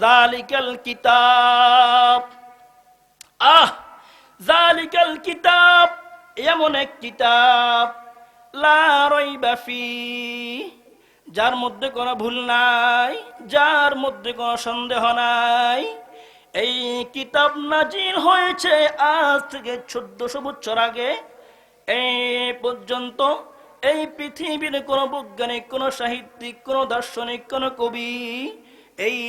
জালিকাল কিতাব। আহ, জালিকাল কিতাব, এমন এক কিতাব। লা রাইবা যার মধ্যে কোনো ভুল নাই, যার মধ্যে কোনো সন্দেহ নাই। এই কিতাব নাজির হয়েছে আজ থেকে চোদ্দশো বছর আগে। এই পর্যন্ত এই পৃথিবীর কোন বৈজ্ঞানিক, কোন সাহিত্যিক, কোন দার্শনিক, কোন কবি এই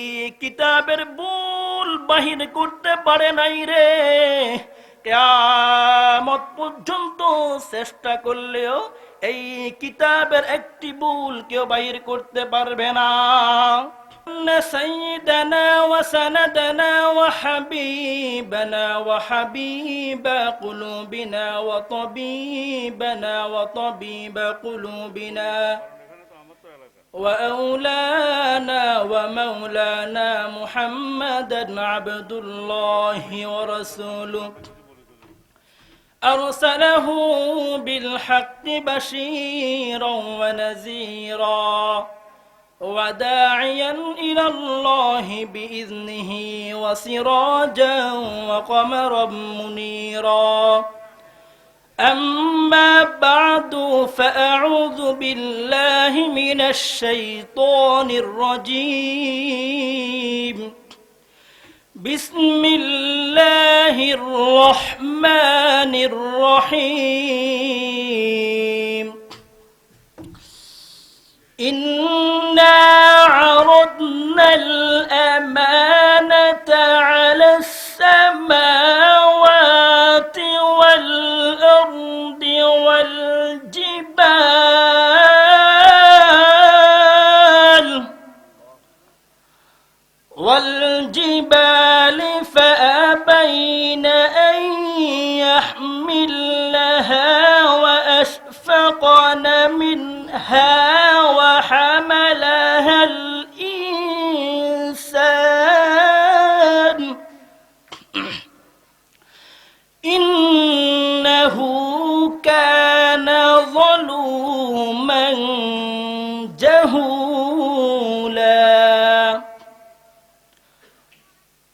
কিতাবের ভুল বাহির করতে পারে নাই রে কেয়ামত পর্যন্ত চেষ্টা করলেও এই কিতাবের একটি ভুল কেউ বাহির করতে পারবে না أن سيدنا وسندنا وحبيبنا وحبيب قلوبنا وطبيبنا وطبيب قلوبنا وأولانا ومولانا محمدا عبد الله ورسوله. أرسله بالحق بشيرا ونذيرا وداعيا إلى الله بإذنه وسراجا وقمرا منيرا. أما بعد فأعوذ بالله من الشيطان الرجيم. بسم الله الرحمن الرحيم. إنا عرضنا الأمانة والجبال فأبين أن يحملنها وأشفقن منها وحملها الإنسان. إنه كان ظلوما جهولا.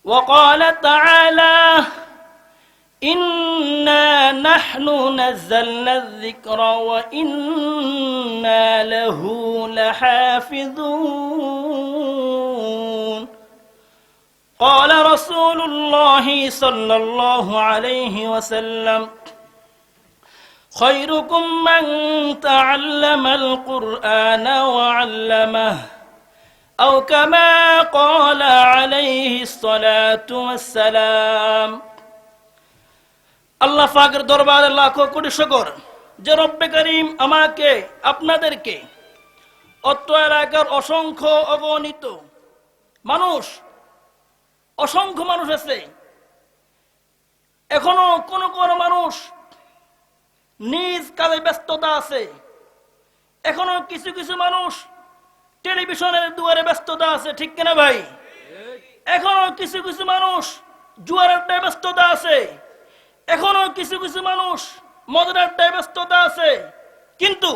وقال تعالى إنا نحن نزلنا الذكر وإنا له لحافظون. قال رسول الله صلى الله عليه وسلم خيركم من تعلم القرآن وعلمه أو كما قال عليه الصلاة والسلام আল্লাহ ফাকের দরবারে লাখো কোটি শকর যে রব্বে করিম আমাকে আপনাদেরকে অত্র এলাকার অসংখ্য অগণিত মানুষ অসংখ্য মানুষ আছে এখনো কোন কোন মানুষ নিজ কাজে ব্যস্ততা আছে এখনো কিছু কিছু মানুষ টেলিভিশনের দুয়ারে ব্যস্ততা আছে, ঠিক কিনা ভাই? এখনও কিছু কিছু মানুষ জুয়ারের ব্যস্ততা আছে। এখনও কিছু কিছু মানুষ মদের আড্ডায় ব্যস্ততা আছে। কিন্তু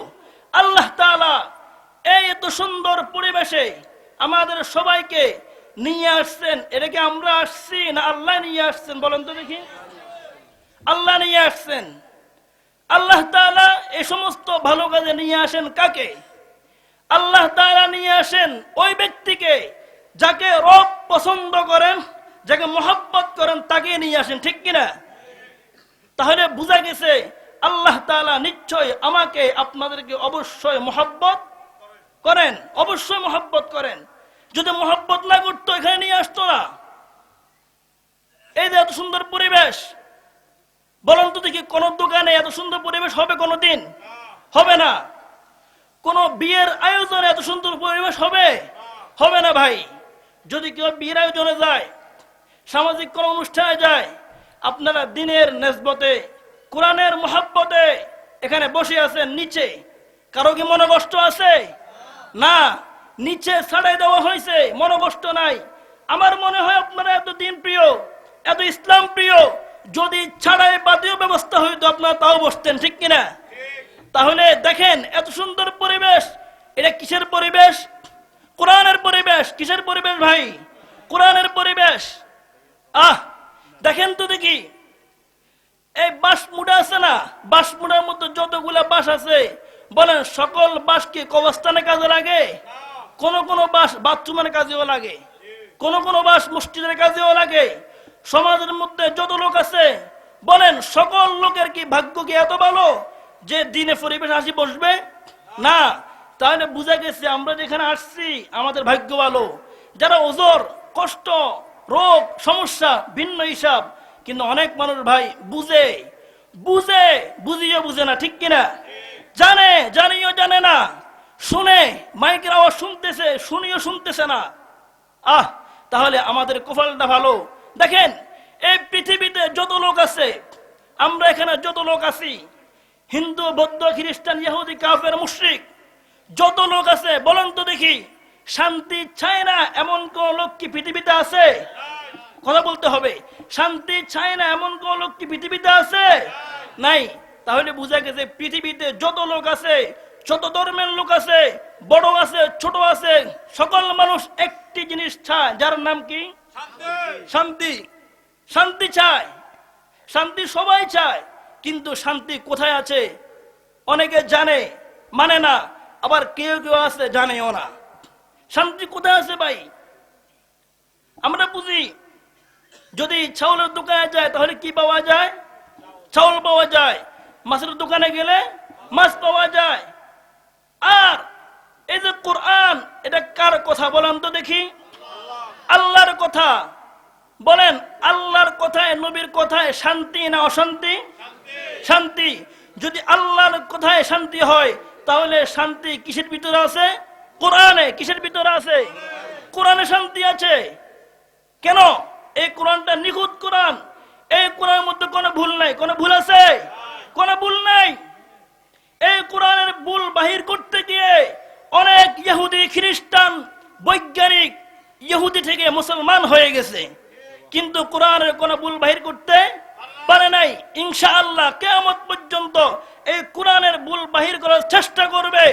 আল্লাহ তাআলা এই এত সুন্দর পরিবেশে আমাদের সবাইকে নিয়ে আসছেন। এটাকে আমরা আসছি না আল্লাহ নিয়ে আসছেন? বলেন তো দেখি। আল্লাহ নিয়ে আসছেন। আল্লাহ তাআলা এই সমস্ত ভালো কাজে নিয়ে আসেন কাকে? আল্লাহ তাআলা নিয়ে আসেন ওই ব্যক্তিকে যাকে রব পছন্দ করেন, যাকে মহাব্বত করেন, তাকে নিয়ে আসেন, ঠিক কিনা? তাহলে বোঝা গেছে, আল্লাহ তাআলা নিশ্চয় আমাকে, আপনাদেরকে অবশ্যই মহাব্বত করেন, অবশ্যই মহাব্বত করেন। যদি মহাব্বত না করতো, এখানে নিয়ে আসতো না। এই যে এত সুন্দর পরিবেশ, বলুন তো দেখি, কোন দোকানে এত সুন্দর পরিবেশ হবে কোনো দিন? হবে না। কোন বিয়ের আয়োজনে এত সুন্দর পরিবেশ হবে? হবে না ভাই। যদি কেউ বিয়ের আয়োজনে যায়, সামাজিক কোন অনুষ্ঠানে যায়, আপনারা দিনের নেসবতে, কোরআনের মহাব্বতে এখানে বসে আছেন নিচে, কারও কি মনে কষ্ট আছে? না, নিচে ছাড়াই দেওয়া হয়েছে মনে কষ্ট নাই। আমার মনে হয় আপনারা এত দিন প্রিয়, এত ইসলাম প্রিয়, যদি ছাড়াই বাদীয় ব্যবস্থা হইতো, আপনারা তাও বসতেন, ঠিক কিনা? তাহলে দেখেন, এত সুন্দর পরিবেশ। এটা কিসের পরিবেশ? কোরআনের পরিবেশ। কিসের পরিবেশ ভাই? কোরআনের পরিবেশ। আহ, দেখেন তো দেখি। এই বাঁশ মুড়া আছে না? বাঁশ মুড়ার মধ্যে যতগুলা বাঁশ আছে, বলেন সকল বাঁশ কি কবস্থানে কাজে লাগে? কোন কোন বাঁশ বাথরুমের কাজেও লাগে। কোন কোন বাঁশ মসজিদের কাজেও লাগে। সমাজের মধ্যে যত লোক আছে, বলেন সকল লোকের কি ভাগ্য কি এত ভালো? যে দিনে পরিবেশ আসি বসবে? না, তাহলে বুঝা গেছে আমরা যেখানে আসছি, আমাদের ভাগ্য ভালো। যারা ওজোর, কষ্ট, রোগ, সমস্যা, ভিন্ন হিসাব, কিন্তু অনেক মানুষ ভাই বুঝে বুঝে বুঝিও বুঝে না, ঠিক কিনা? জানে, জানিও জানে না। শুনে, মাইকের আওয়াজ শুনতেছে, শুনিও শুনতেছে না। আহ, তাহলে আমাদের কপালটা ভালো। দেখেন, এই পৃথিবীতে যত লোক আছে, আমরা এখানে যত লোক আছি হিন্দু বৌদ্ধ খ্রিস্টান ইহুদি কাফের মুশরিক যত লোক আছে বলেন তো দেখি শান্তি চায় না এমন কোন লোক কি পৃথিবীতে আছে? কথা বলতে হবে শান্তি চায় না এমন কোন লোক কি পৃথিবীতে আছে? নাই তাহলে বুঝা গেছে পৃথিবীতে যত লোক আছে যত ধর্মের লোক আছে বড় আছে ছোট আছে সকল মানুষ একটি জিনিস চায় যার নাম কি? শান্তি। শান্তি। চায়। শান্তি সবাই চায়। কিন্তু শান্তি কোথায় আছে? অনেকে জানে মানে না, আবার কেউ কেউ আছে, জানেও না। শান্তি কোথায় আছে ভাই? আমরা বুঝি, যদি চাউলের দোকানে যায়, তাহলে কি পাওয়া যায়? চাউল পাওয়া যায়। মাছের দোকানে গেলে মাছ পাওয়া যায়। আর এই যে কোরআন, এটা কার কথা বলেন তো দেখি? আল্লাহর কথা। বলেন, আল্লাহর কথায়, নবীর কথায় শান্তি না অশান্তি? শান্তি। যদি আল্লাহর কথায় শান্তি হয়, তাহলে শান্তি কিসের ভিতরে আছে? কোরআনে কিসের ভিতরে আছে? কোরআনে শান্তি আছে। কেন? এই কোরআনটা নিখুঁত কোরআন। এই কোরআনের মধ্যে কোনো ভুল নাই। কোনো ভুল আছে? কোনো ভুল নাই। এই কোরআনের ভুল বাহির করতে গিয়ে অনেক ইহুদি খ্রিস্টান, বৈজ্ঞানিক ইহুদি থেকে মুসলমান হয়ে গেছে। কিন্তু কোরআনের কোনো ভুল বাহির করতে পারে নাই, ইনশাআল্লাহ কেয়ামত পর্যন্ত এই কোরআনের ভুল বাহির করার চেষ্টা করবে।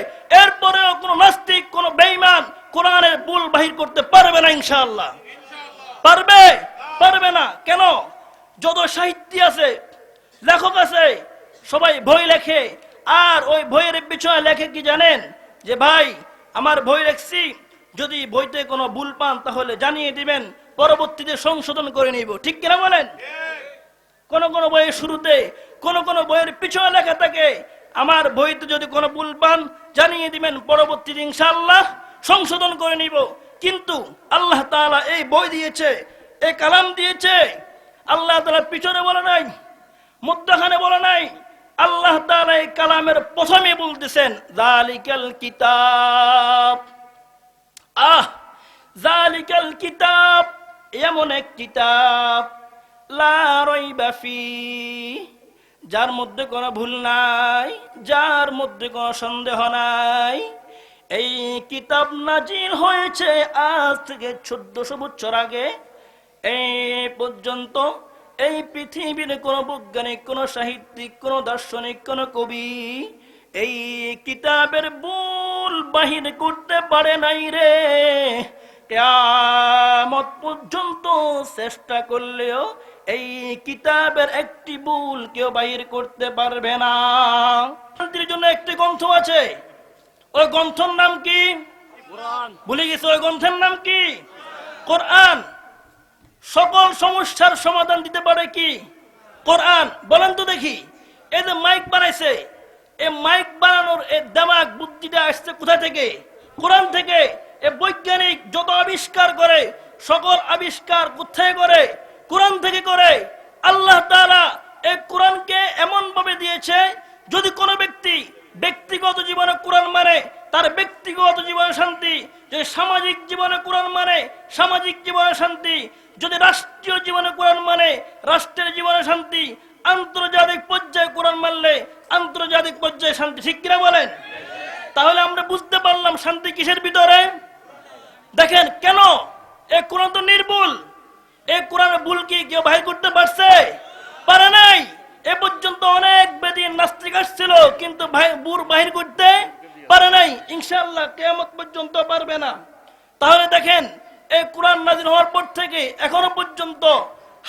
এরপরেও কোনো নাস্তিক, কোনো বেঈমান কোরআনের ভুল বাহির করতে পারবে না, ইনশাআল্লাহ। পারবে? পারবে না। কেন? যত সাহিত্য আছে, লেখক আছে, সবাই বই লেখে। আর ওই বইয়ের পিছনে লেখে কি জানেন? যে ভাই, আমার বই লেখছি যদি বইতে কোনো ভুল পান তাহলে জানিয়ে দিবেন, পরবর্তীতে সংশোধন করে নিব। ঠিক কিনা বলেন? কোন কোন বইয়ের শুরুতে, কোন কোন বইয়ের পিছনে লেখা থাকে, আমার বইতে যদি কোনো ভুল পান জানিয়ে দিবেন, পরবর্তীতে ইনশাআল্লাহ সংশোধন করে নিব। কিন্তু আল্লাহ তাআলা এই বই দিয়েছে, এই কালাম দিয়েছে। আল্লাহ তাআলা পিছনে বলে নাই, মধ্যখানে বলে নাই, আল্লাহ তাআলা এই কালামের প্রথমে বলতেছেন জালিকাল কিতাব। আহ জালিকাল কিতাব, এমন এক কিতাব। লা যার মধ্যে কোনো ভুল নাই, যার মধ্যে কোনো সন্দেহ নাই। এই কিতাব নাজির হয়েছে আজ থেকে চোদ্দশো বছর আগে। এই পর্যন্ত এই পৃথিবীর কোন বৈজ্ঞানিক, কোন সাহিত্যিক, কোন দার্শনিক, কোন কবি এই কিতাবের ভুল বাহির করতে পারে নাই রে। কেয়ামত পর্যন্ত চেষ্টা করলেও এই কিতাবের একটি ভুল কেউ বাহির করতে পারবে না। শান্তির জন্য একটি গ্রন্থ আছে। ওই গ্রন্থর নাম কি? ভুলে গেছে ওই গ্রন্থের নাম কি? কোরআন। সকল সমস্যার সমাধান দিতে পারে কি? কোরআন। বলেন তো দেখি এই যে মাইক বানাইছে এই মাইক বানানোর এই দেমাগ বুদ্ধিটা আসছে কোথা থেকে? কোরআন থেকে। এ বৈজ্ঞানিক যত আবিষ্কার করে সকল আবিষ্কার কোথায় করে? কোরআন থেকে করে আল্লাহ তাআলা এই কোরআনকে এমন ভাবে দিয়েছে, যদি কোনো ব্যক্তি ব্যক্তিগত জীবনে কোরআন মানে তার ব্যক্তিগত জীবনে শান্তি যদি সামাজিক জীবনে কোরআন মানে সামাজিক জীবনে শান্তি, যদি রাষ্ট্রীয় জীবনে কোরআন মানে রাষ্ট্রের জীবনে শান্তি, আন্তর্জাতিক পর্যায়ে কোরআন মানলে আন্তর্জাতিক পর্যায়ে শান্তি, ঠিক কিনা বলেন? তাহলে আমরা বুঝতে পারলাম শান্তি কিসের ভিতরে? দেখেন কেন? এ কোরআন তো নির্ভুল। এই কোরআনের ভুল কি কেউ বাহির করতে পারছে? পারে নাই। এ পর্যন্ত অনেক বেদিন নাস্তিক আসছিল, কিন্তু ভাই, বুর বাহির করতে পারে নাই। ইনশাআল্লাহ কেয়ামত পর্যন্ত পারবে না। তাহলে দেখেন এই কোরআন নাজির হওয়ার পর থেকে এখনও পর্যন্ত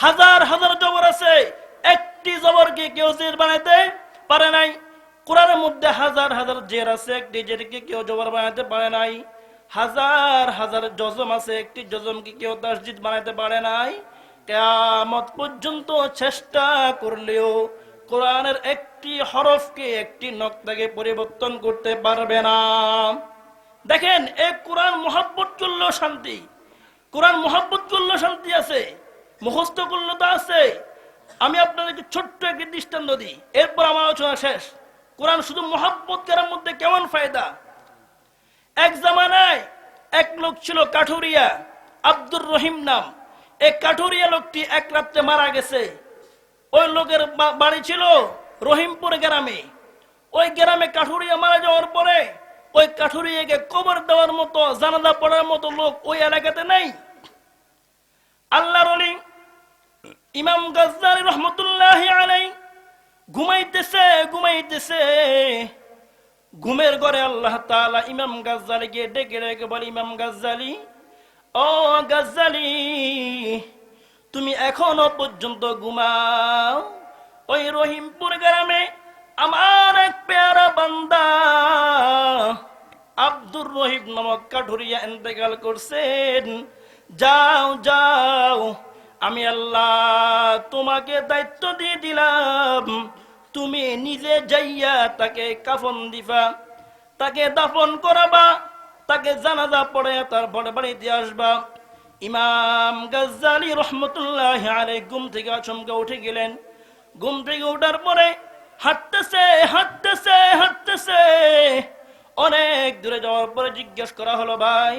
হাজার হাজার জবর আছে। একটি জবর জবরকে কেউ জের বানাইতে পারে নাই? কোরআনের মধ্যে হাজার হাজার জের আছে। একটি জেরকে কেউ জবর বানাইতে পারে নাই। হাজার হাজার জজম আছে, একটি জজমকে কেউ তাসজিদ বানাইতে পারে নাই? কেয়ামত পর্যন্ত চেষ্টা করলেও কোরআনের একটি হরফকে, একটি নক্তাকে পরিবর্তন করতে পারবে না। দেখেন এই কোরআন মোহাব্বত করলেও শান্তি। কোরআন মোহাব্বত করলেও শান্তি আছে, মুখস্থ করলে তো আছে। আমি আপনাদেরকে ছোট্ট একটি দৃষ্টান্ত দিই। এরপর আমার আলোচনা শেষ। কোরআন শুধু মোহাব্বত করার মধ্যে কেমন ফায়দা? এক জামানায় এক লোক ছিল কাঠুরিয়া, আব্দুর রহিম নাম। এই কাঠুরিয়া লোকটি এক রাত্রে মারা গেছে। ওই লোকের বাড়ি ছিল রহিমপুর গ্রামে। ওই গ্রামে কাঠুরিয়া মারা যাওয়ার পরে ওই কাঠুরিয়াকে কবর দেওয়ার মতো, জানালা পড়ার মতো লোক ওই এলাকাতে নেই। আল্লাহর অলি ইমাম গাজ্জালি রহমতুল্লাহ আলাই ঘুমাইতেছে ঘুমাইতেছে। ঘুমের ঘরে আল্লাহ তাআলা ইমাম গাজ্জালিকে ডেকে ডেকে বলে, ইমাম গাজ্জালি, ও গাজ্জালি, তুমি এখনও পর্যন্ত ঘুমাও? ওই রহিমপুর গ্রামে আমার এক পেয়ারা বান্দা আব্দুর রহিম নামক কাঠুরিয়া ইন্তেকাল করছেন। যাও যাও, আমি আল্লাহ তোমাকে দায়িত্ব দিয়ে দিলাম। তুমি নিজে যাইয়া তাকে কাফন দিবা, তাকে দাফন করাবা, তাকে জানাজা পড়ে তারপরে বাড়িতে আসবা। ইমাম গাজ্জালি রহমতুল্লাহ আলাই ঘুম থেকে আচমকা উঠে গেলেন। ঘুম থেকে উঠার পরে হাঁটতেছে হাঁটতেছে হাঁটতেছে। অনেক দূরে যাওয়ার পরে জিজ্ঞেস করা হলো, ভাই,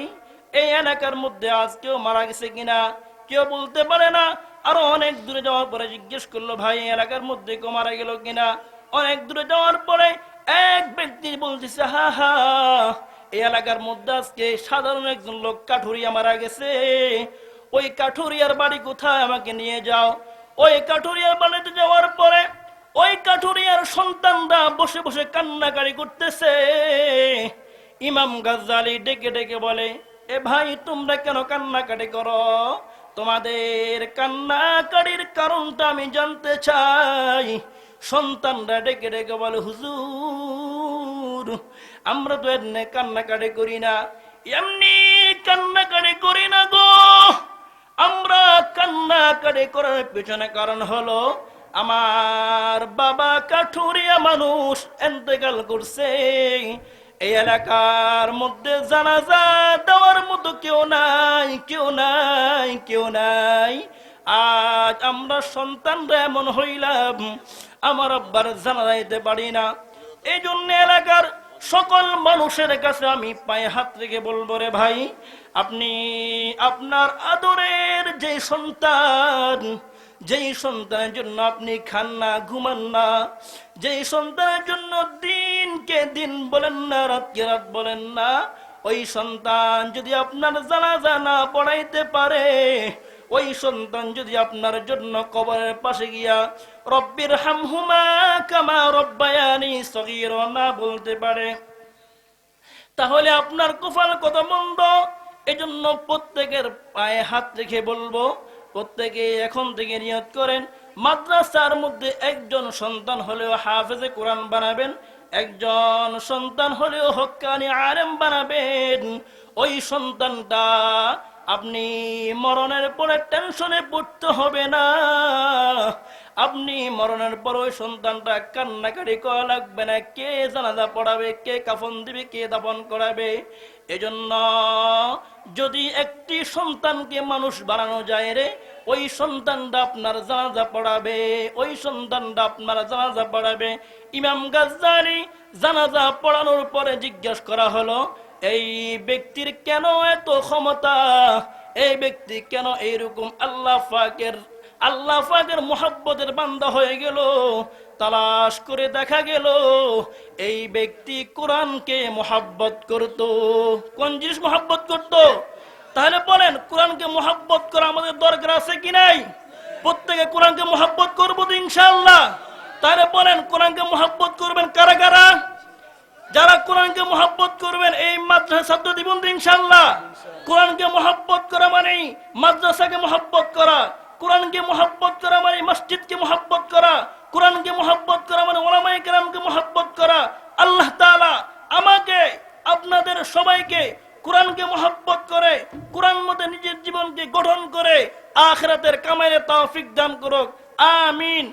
এই এলাকার মধ্যে আজ কেউ মারা গেছে কিনা? কেউ বলতে পারে না আরও অনেক দূরে যাওয়ার পরে জিজ্ঞেস করল, ভাই এলাকার মধ্যে কেউ মারা গেল কিনা? অনেক দূরে যাওয়ার পরে এক ব্যক্তি বলতেছে, হা হা, এই এলাকার মধ্যে আজকে সাধারণ একজন লোক কাঠুরিয়া মারা গেছে। ওই কাঠুরিয়ার বাড়ি কোথায় আমাকে নিয়ে যাও। ওই কাঠুরিয়ার বাড়িতে যাওয়ার পরে ওই কাঠুরিয়ার সন্তানরা বসে বসে কান্নাকারি করতেছে। ইমাম গাজ্জালি ডেকে ডেকে বলে, এ ভাই, তোমরা কেন কান্নাকাটি করো? তোমাদের কান্নাকাটির কারণটা আমি জানতে চাই। সন্তানরা ডেকে ডেকে বলে, হুজুর, আমরা তো এমনি কান্নাকাটি করি না। এমনি কান্নাকাটি করি না গো। আমরা কান্নাকাটি করার পেছনে কারণ হলো, আমার বাবা কাঠুরিয়া মানুষ, এন্তেকাল করছে। এই এলাকার মধ্যে জানাজা দেওয়ার মতো কেউ নাই কেউ নাই কেউ নাই। আজ আমরা সন্তানরা এমন হইলাম, আমার আব্বার জানা যাইতে পারি না। এই জন্য এলাকার সকল মানুষের কাছে আমি পায়ে হাত রেখে বলব রে ভাই, আপনি আপনার আদরের যে সন্তান যেই সন্তানের জন্য আপনি খান না, ঘুমান না, যেই সন্তানের জন্য দিনকে দিন বলেন না, রাতকে রাত বলেন না, ওই সন্তান যদি আপনার জানাজা না পড়াইতে পারে, ওই সন্তান যদি আপনার জন্য কবরের পাশে গিয়া, রব্বির হামহুমা কামা রব্বায়ানি সগীর না বলতে পারে, তাহলে আপনার কপাল কত মন্দ? এজন্য প্রত্যেকের পায়ে হাত রেখে বলব প্রত্যেকে এখন থেকে নিয়ত করেন, মাদ্রাসার মধ্যে একজন সন্তান হলেও হাফেজে কোরআন বানাবেন, একজন সন্তান হলেও হকানি আরেম বানাবেন। ওই সন্তানটা আপনি মরণের পরে টেনশনে পড়তে হবে না। আপনি মরণের পর ওই সন্তানটা কান্নাকাটি করা লাগবে না। কে জানাজা পড়াবে, কে কাফন দিবে, কে দাপন করাবে? এজন্য যদি একটি সন্তানকে মানুষ বানানো যায় রে, ওই সন্তানটা আপনার জানাজা পড়াবে, ওই সন্তানটা আপনার জানাজা পড়াবে। ইমাম গাজ্জালি জানাজা পড়ানোর পরে জিজ্ঞেস করা হলো, এই ব্যক্তির কেন এত ক্ষমতা? এই ব্যক্তি কেন এইরকম আল্লাহ ফাকের আল্লাহ ফাকের মোহাব্বতের বান্দা হয়ে গেল, তালাশ করে দেখা গেল, এই ব্যক্তি কোরআনকে মোহাব্বত করত। কোন জিনিস মোহাব্বত করত? তাহলে বলেন, কোরআনকে মোহাব্বত করা আমাদের দরকার আছে কি নাই? প্রত্যেকে কোরআনকে মোহাব্বত করব তো ইনশাল্লাহ তাহলে বলেন, কোরআনকে মোহাব্বত করবেন কারা কারা? যারা কোরআনকে মহাব্বত করবেন, এই মাদ্রাসা ছাত্র দিবন ইনশাল্লাহ কোরআনকে মহাব্বত করা মানে মাদ্রাসাকে মহাব্বত করা। কোরআনকে মহাব্বত করা মানে মসজিদকে মহাব্বত করা, কোরআনকে মহাব্বত করা মানে ওলামাই কেরামকে মহাব্বত করা। আল্লাহ তাআলা আমাকে, আপনাদের সবাইকে কোরআনকে মহাব্বত করে, কোরআন মতে নিজের জীবনকে গঠন করে, আখরাতের কামাইয়ের তাওফিক দান করুক। আমিন।